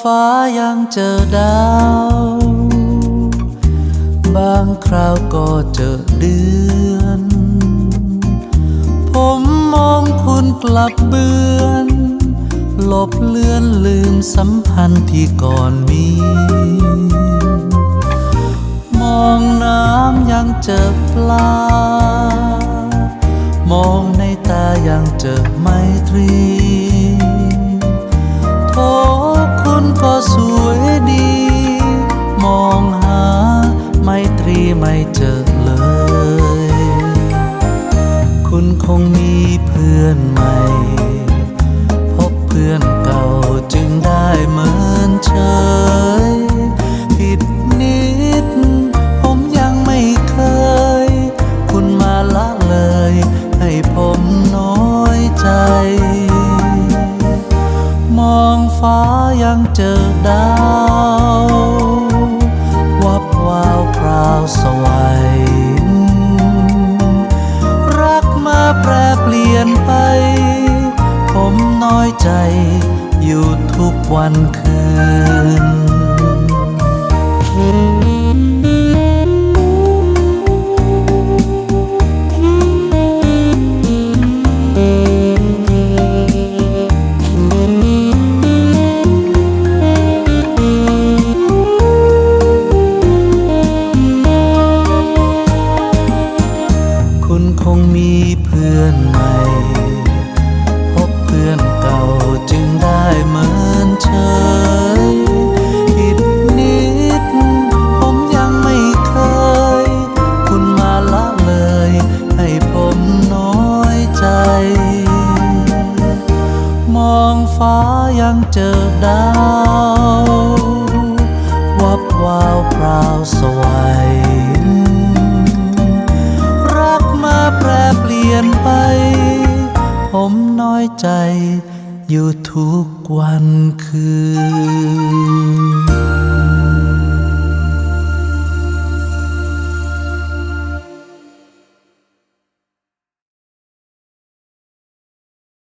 ฟ้ายังเจอดาว บางคราวก็เจอเดือน ผมมองคุณกลับเบือน หลบเลือนลืมสัมพันธ์ที่ก่อนมี มองน้ำยังเจอปลา เจอเลย คุณคงมีเพื่อนใหม่ พบเพื่อนเก่าจึงได้เหมือนเฉยผิดนิด ผมยังไม่เคย คุณมาละเลย ให้ผมน้อยใจ มองฟ้ายังเจอได้ น้อยใจ อยู่ทุกวันคืนคุณคงมีเพื่อนใหม่ องฟ้ายังเจอดาว วับวาวพราวสวัยรักมาแปรเปลี่ยนไป ผมน้อยใจอยู่ทุกวันคืน